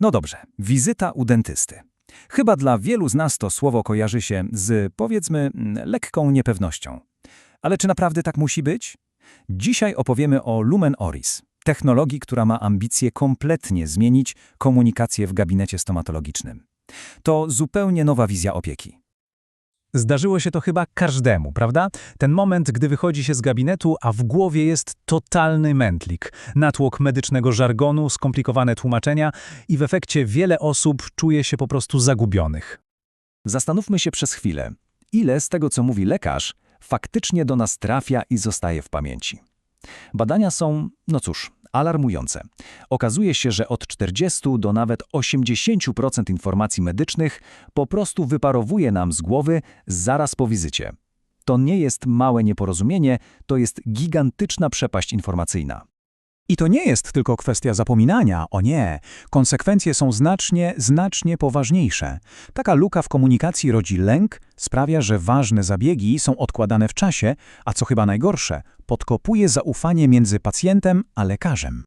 No dobrze, wizyta u dentysty. Chyba dla wielu z nas to słowo kojarzy się z, powiedzmy, mm, lekką niepewnością. Ale czy naprawdę tak musi być? Dzisiaj opowiemy o Lumen Oris, technologii, która ma ambicje kompletnie zmienić komunikację w gabinecie stomatologicznym. To zupełnie nowa wizja opieki. Zdarzyło się to chyba każdemu, prawda? Ten moment, gdy wychodzi się z gabinetu, a w głowie jest totalny mętlik. Natłok medycznego żargonu, skomplikowane tłumaczenia i w efekcie wiele osób czuje się po prostu zagubionych. Zastanówmy się przez chwilę, ile z tego, co mówi lekarz, faktycznie do nas trafia i zostaje w pamięci. Badania są, no cóż, alarmujące. Okazuje się, że od 40 do nawet 80% informacji medycznych po prostu wyparowuje nam z głowy zaraz po wizycie. To nie jest małe nieporozumienie, to jest gigantyczna przepaść informacyjna. I to nie jest tylko kwestia zapominania, o nie. Konsekwencje są znacznie, znacznie poważniejsze. Taka luka w komunikacji rodzi lęk, sprawia, że ważne zabiegi są odkładane w czasie, a co chyba najgorsze, podkopuje zaufanie między pacjentem a lekarzem.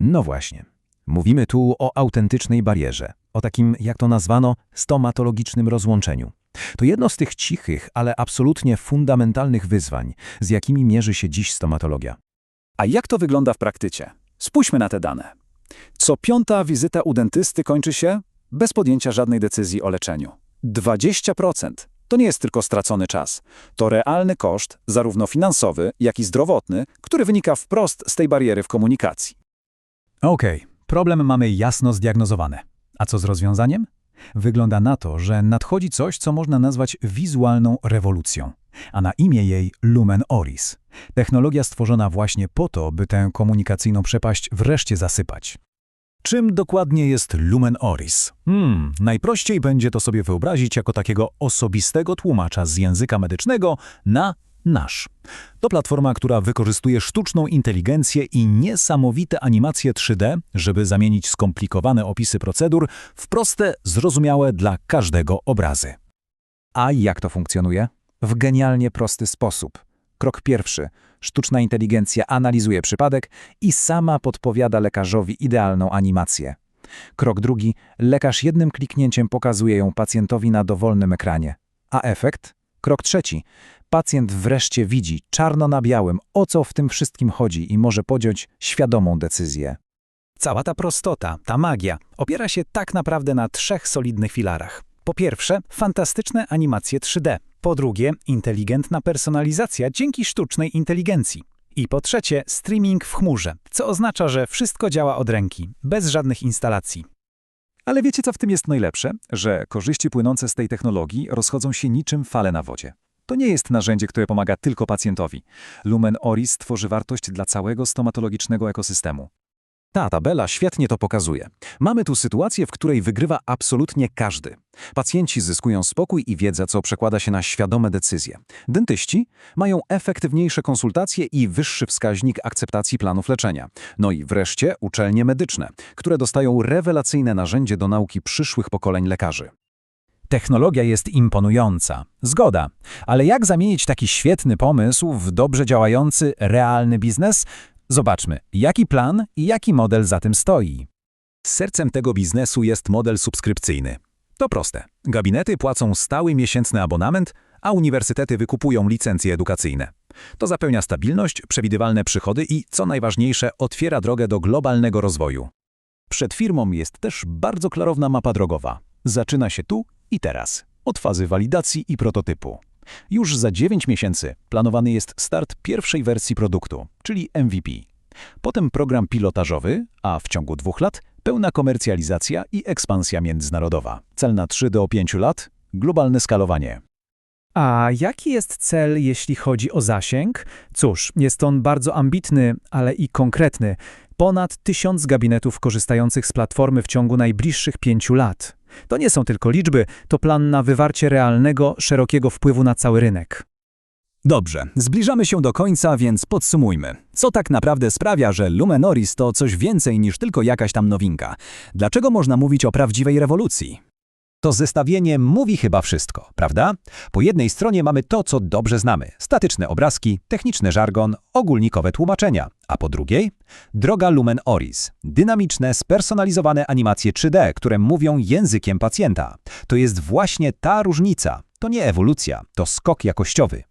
No właśnie. Mówimy tu o autentycznej barierze, o takim, jak to nazwano, stomatologicznym rozłączeniu. To jedno z tych cichych, ale absolutnie fundamentalnych wyzwań, z jakimi mierzy się dziś stomatologia. A jak to wygląda w praktyce? Spójrzmy na te dane. Co piąta wizyta u dentysty kończy się bez podjęcia żadnej decyzji o leczeniu. 20%. To nie jest tylko stracony czas. To realny koszt, zarówno finansowy, jak i zdrowotny, który wynika wprost z tej bariery w komunikacji. Okej, problem mamy jasno zdiagnozowane. A co z rozwiązaniem? Wygląda na to, że nadchodzi coś, co można nazwać wizualną rewolucją, a na imię jej Lumen Oris. Technologia stworzona właśnie po to, by tę komunikacyjną przepaść wreszcie zasypać. Czym dokładnie jest Lumen Oris? Hmm, najprościej będzie to sobie wyobrazić jako takiego osobistego tłumacza z języka medycznego na nasz. To platforma, która wykorzystuje sztuczną inteligencję i niesamowite animacje 3D, żeby zamienić skomplikowane opisy procedur w proste, zrozumiałe dla każdego obrazy. A jak to funkcjonuje? W genialnie prosty sposób. Krok pierwszy. Sztuczna inteligencja analizuje przypadek i sama podpowiada lekarzowi idealną animację. Krok drugi. Lekarz jednym kliknięciem pokazuje ją pacjentowi na dowolnym ekranie. A efekt? Krok trzeci. Pacjent wreszcie widzi czarno na białym, o co w tym wszystkim chodzi i może podjąć świadomą decyzję. Cała ta prostota, ta magia opiera się tak naprawdę na trzech solidnych filarach. Po pierwsze, fantastyczne animacje 3D. Po drugie, inteligentna personalizacja dzięki sztucznej inteligencji. I po trzecie, streaming w chmurze, co oznacza, że wszystko działa od ręki, bez żadnych instalacji. Ale wiecie, co w tym jest najlepsze? Że korzyści płynące z tej technologii rozchodzą się niczym fale na wodzie. To nie jest narzędzie, które pomaga tylko pacjentowi. Lumen Oris tworzy wartość dla całego stomatologicznego ekosystemu. Ta tabela świetnie to pokazuje. Mamy tu sytuację, w której wygrywa absolutnie każdy. Pacjenci zyskują spokój i wiedzę, co przekłada się na świadome decyzje. Dentyści mają efektywniejsze konsultacje i wyższy wskaźnik akceptacji planów leczenia. No i wreszcie uczelnie medyczne, które dostają rewelacyjne narzędzie do nauki przyszłych pokoleń lekarzy. Technologia jest imponująca. Zgoda. Ale jak zamienić taki świetny pomysł w dobrze działający, realny biznes? Zobaczmy, jaki plan i jaki model za tym stoi. Sercem tego biznesu jest model subskrypcyjny. To proste. Gabinety płacą stały miesięczny abonament, a uniwersytety wykupują licencje edukacyjne. To zapewnia stabilność, przewidywalne przychody i, co najważniejsze, otwiera drogę do globalnego rozwoju. Przed firmą jest też bardzo klarowna mapa drogowa. Zaczyna się tu i teraz, od fazy walidacji i prototypu. Już za 9 miesięcy planowany jest start pierwszej wersji produktu, czyli MVP. Potem program pilotażowy, a w ciągu dwóch lat pełna komercjalizacja i ekspansja międzynarodowa. Cel na 3 do 5 lat – globalne skalowanie. A jaki jest cel, jeśli chodzi o zasięg? Cóż, jest on bardzo ambitny, ale i konkretny. Ponad tysiąc gabinetów korzystających z platformy w ciągu najbliższych pięciu lat. To nie są tylko liczby, to plan na wywarcie realnego, szerokiego wpływu na cały rynek. Dobrze, zbliżamy się do końca, więc podsumujmy. Co tak naprawdę sprawia, że Lumenoris to coś więcej niż tylko jakaś tam nowinka? Dlaczego można mówić o prawdziwej rewolucji? To zestawienie mówi chyba wszystko, prawda? Po jednej stronie mamy to, co dobrze znamy. Statyczne obrazki, techniczny żargon, ogólnikowe tłumaczenia. A po drugiej? Droga Lumen Oris. Dynamiczne, spersonalizowane animacje 3D, które mówią językiem pacjenta. To jest właśnie ta różnica. To nie ewolucja, to skok jakościowy.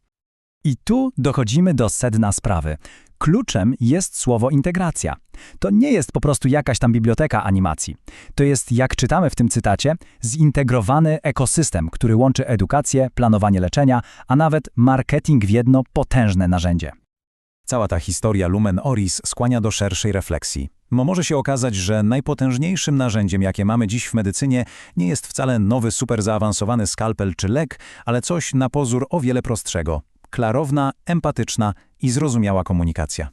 I tu dochodzimy do sedna sprawy. Kluczem jest słowo integracja. To nie jest po prostu jakaś tam biblioteka animacji. To jest, jak czytamy w tym cytacie, zintegrowany ekosystem, który łączy edukację, planowanie leczenia, a nawet marketing w jedno potężne narzędzie. Cała ta historia Lumen Oris skłania do szerszej refleksji. Bo może się okazać, że najpotężniejszym narzędziem, jakie mamy dziś w medycynie, nie jest wcale nowy, super zaawansowany skalpel czy lek, ale coś na pozór o wiele prostszego. Klarowna, empatyczna i zrozumiała komunikacja.